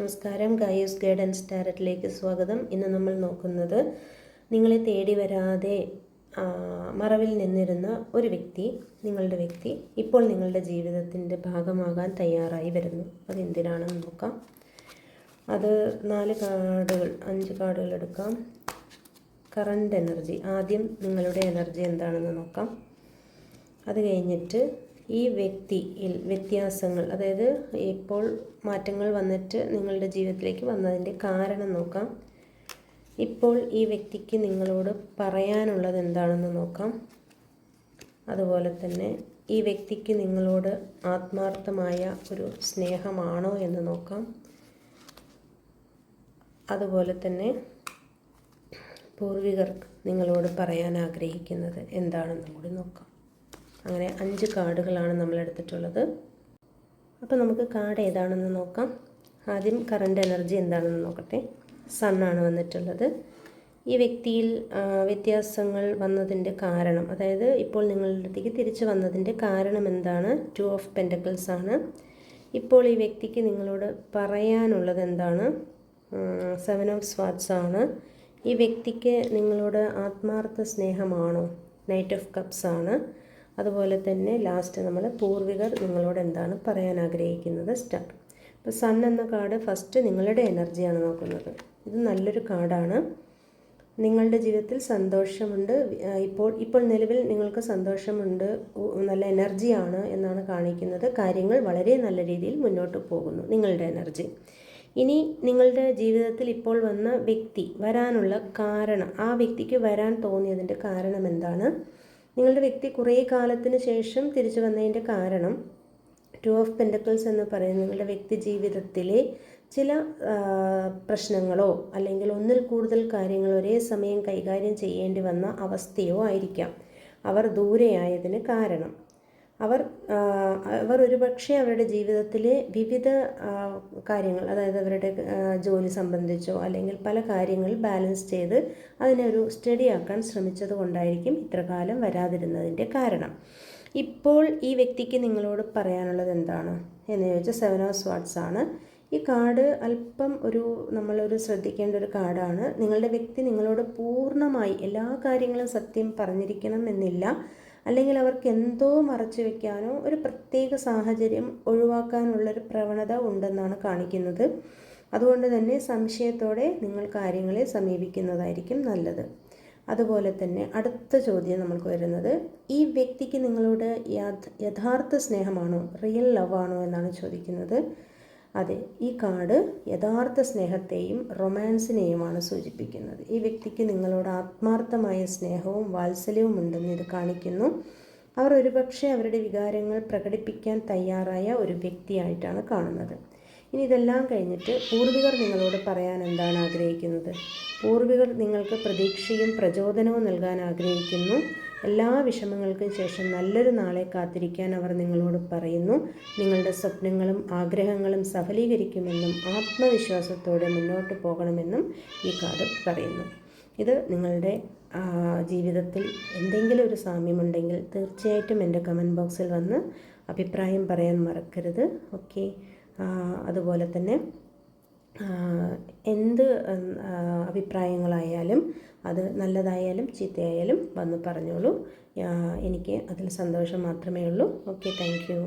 നമസ്കാരം. ഗായൂസ് ഗൈഡൻസ് ടാരറ്റിലേക്ക് സ്വാഗതം. ഇന്ന് നമ്മൾ നോക്കുന്നത് നിങ്ങളെ തേടി വരാതെ മറവിൽ നിന്നിരുന്ന ഒരു വ്യക്തി നിങ്ങളുടെ വ്യക്തി ഇപ്പോൾ നിങ്ങളുടെ ജീവിതത്തിന്റെ ഭാഗമാകാൻ തയ്യാറായി വരുന്നു. അതെന്തിനാണെന്ന് നോക്കാം. അത് നാല് കാർഡുകൾ അഞ്ച് കാർഡുകൾ എടുക്കാം. കറണ്ട് എനർജി ആദ്യം നിങ്ങളുടെ എനർജി എന്താണെന്ന് നോക്കാം. അത് കഴിഞ്ഞിട്ട് ഈ വ്യക്തിയിൽ വ്യത്യാസങ്ങൾ അതായത് ഇപ്പോൾ മാറ്റങ്ങൾ വന്നിട്ട് നിങ്ങളുടെ ജീവിതത്തിലേക്ക് വന്നതിന്റെ കാരണം നോക്കാം. ഇപ്പോൾ ഈ വ്യക്തിക്ക് നിങ്ങളോട് പറയാനുള്ളത് എന്താണെന്ന് നോക്കാം. അതുപോലെ തന്നെ ഈ വ്യക്തിക്ക് നിങ്ങളോട് ആത്മാർത്ഥമായ ഒരു സ്നേഹമാണോ എന്ന് നോക്കാം. അതുപോലെ തന്നെ പൂർവികർ നിങ്ങളോട് പറയാൻ ആഗ്രഹിക്കുന്നത് എന്താണെന്നും കൂടി നോക്കാം. അങ്ങനെ അഞ്ച് കാർഡുകളാണ് നമ്മൾ എടുത്തിട്ടുള്ളത് അപ്പോൾ നമുക്ക് കാർഡ് ഏതാണെന്ന് നോക്കാം. ആദ്യം കറണ്ട് എനർജി എന്താണെന്ന് നോക്കട്ടെ. സണ്ണാണ് വന്നിട്ടുള്ളത്. ഈ വ്യക്തിയിൽ വ്യത്യാസങ്ങൾ വന്നതിന്റെ കാരണം അതായത് ഇപ്പോൾ നിങ്ങളുടെ അടുത്തേക്ക് തിരിച്ചു വന്നതിന്റെ കാരണം എന്താണ്? ടു ഓഫ് പെന്റക്കിൾസ് ആണ്. ഇപ്പോൾ ഈ വ്യക്തിക്ക് നിങ്ങളോട് പറയാനുള്ളത് എന്താണ്? സെവൻ ഓഫ് സ്വാറ്റ്സ് ആണ്. ഈ വ്യക്തിക്ക് നിങ്ങളോട് ആത്മാർത്ഥ സ്നേഹമാണോ? നൈറ്റ് ഓഫ് കപ്സ് ആണ്. അതുപോലെ തന്നെ ലാസ്റ്റ് നമ്മൾ പൂർവികർ നിങ്ങളോട് എന്താണ് പറയാൻ ആഗ്രഹിക്കുന്നത്? സ്റ്റാർ അപ്പോൾ സൺ എന്ന കാർഡ് ഫസ്റ്റ് നിങ്ങളുടെ എനർജിയാണ് നോക്കുന്നത്. ഇത് നല്ലൊരു കാർഡാണ് നിങ്ങളുടെ ജീവിതത്തിൽ സന്തോഷമുണ്ട്. ഇപ്പോൾ ഇപ്പോൾ നിലവിൽ നിങ്ങൾക്ക് സന്തോഷമുണ്ട്. നല്ല എനർജിയാണ് എന്നാണ് കാണിക്കുന്നത്. കാര്യങ്ങൾ വളരെ നല്ല രീതിയിൽ മുന്നോട്ട് പോകുന്നു. നിങ്ങളുടെ എനർജി ഇനി നിങ്ങളുടെ ജീവിതത്തിൽ ഇപ്പോൾ വന്ന വ്യക്തി വരാനുള്ള കാരണം ആ വ്യക്തിക്ക് വരാൻ തോന്നിയതിന്റെ കാരണം എന്താണ്? നിങ്ങളുടെ വ്യക്തി കുറേ കാലത്തിന് ശേഷം തിരിച്ചു വന്നതിന്റെ കാരണം ടു ഓഫ് പെൻഡക്കിൾസ് എന്ന് പറയുന്നത് നിങ്ങളുടെ വ്യക്തി ജീവിതത്തിലെ ചില പ്രശ്നങ്ങളോ അല്ലെങ്കിൽ ഒന്നിൽ കൂടുതൽ കാര്യങ്ങൾ ഒരേ സമയം കൈകാര്യം ചെയ്യേണ്ടി വന്ന അവസ്ഥയോ ആയിരിക്കാം. അവർ ദൂരെയായതിന് കാരണം. അവർ അവർ ഒരുപക്ഷെ അവരുടെ ജീവിതത്തിലെ വിവിധ കാര്യങ്ങൾ അതായത് അവരുടെ ജോലി സംബന്ധിച്ചോ അല്ലെങ്കിൽ പല കാര്യങ്ങൾ ബാലൻസ് ചെയ്ത് അതിനെ ഒരു സ്റ്റഡി ആക്കാൻ ശ്രമിച്ചത് കൊണ്ടായിരിക്കും ഇത്രകാലം വരാതിരുന്നതിന്റെ കാരണം. ഇപ്പോൾ ഈ വ്യക്തിക്ക് നിങ്ങളോട് പറയാനുള്ളത് എന്താണ്? എന്ന് ചോദിച്ചാൽ സെവൻ ഓഫ് സ്വാട്സ് ആണ്. ഈ കാർഡ് അല്പം ഒരു നമ്മളൊരു ശ്രദ്ധിക്കേണ്ട ഒരു കാർഡാണ്. നിങ്ങളുടെ വ്യക്തി നിങ്ങളോട് പൂർണമായി എല്ലാ കാര്യങ്ങളും സത്യം പറഞ്ഞിരിക്കണം എന്നില്ല. അല്ലെങ്കിൽ അവർക്ക് എന്തോ മറച്ചു വെക്കാനോ ഒരു പ്രത്യേക സാഹചര്യം ഒഴിവാക്കാനുള്ള ഒരു പ്രവണത ഉണ്ടെന്നാണ് കാണിക്കുന്നത്. അതുകൊണ്ട് തന്നെ സംശയത്തോടെ നിങ്ങൾ കാര്യങ്ങളെ സമീപിക്കുന്നതായിരിക്കും നല്ലത്. അതുപോലെ തന്നെ അടുത്ത ചോദ്യം നമ്മൾക്ക് വരുന്നത് ഈ വ്യക്തിക്ക് നിങ്ങളോട് യഥാർത്ഥ സ്നേഹമാണോ റിയൽ ലവ് ആണോ എന്നാണ് ചോദിക്കുന്നത്. അതെ ഈ കാർഡ് യഥാർത്ഥ സ്നേഹത്തെയും റൊമാൻസിനെയുമാണ് സൂചിപ്പിക്കുന്നത്. ഈ വ്യക്തിക്ക് നിങ്ങളോട് ആത്മാർത്ഥമായ സ്നേഹവും വാത്സല്യവും ഉണ്ടെന്ന് ഇത് കാണിക്കുന്നു. അവർ ഒരുപക്ഷെ അവരുടെ വികാരങ്ങൾ പ്രകടിപ്പിക്കാൻ തയ്യാറായ ഒരു വ്യക്തിയായിട്ടാണ് കാണുന്നത്. ഇനി ഇതെല്ലാം കഴിഞ്ഞിട്ട് പൂർവികർ നിങ്ങളോട് പറയാൻ എന്താണ് ആഗ്രഹിക്കുന്നത്? പൂർവികർ നിങ്ങൾക്ക് പ്രതീക്ഷയും പ്രചോദനവും നൽകാൻ ആഗ്രഹിക്കുന്നു. എല്ലാ വിഷമങ്ങൾക്കും ശേഷം നല്ലൊരു നാളെ കാത്തിരിക്കാൻ അവർ നിങ്ങളോട് പറയുന്നു. നിങ്ങളുടെ സ്വപ്നങ്ങളും ആഗ്രഹങ്ങളും സഫലീകരിക്കുമെന്നും ആത്മവിശ്വാസത്തോടെ മുന്നോട്ട് പോകണമെന്നും ഈ കാർഡ് പറയുന്നു. ഇത് നിങ്ങളുടെ ജീവിതത്തിൽ എന്തെങ്കിലും ഒരു സാമ്യമുണ്ടെങ്കിൽ തീർച്ചയായിട്ടും എന്റെ കമന്റ് ബോക്സിൽ വന്ന് അഭിപ്രായം പറയാൻ മറക്കരുത്. ഓക്കെ. അതുപോലെ തന്നെ എന്ത് അഭിപ്രായങ്ങളായാലും അത് നല്ലതായാലും ചീത്തയായാലും വന്ന് പറഞ്ഞോളൂ. എനിക്ക് അതിൽ സന്തോഷം മാത്രമേ ഉള്ളൂ. Okay thank you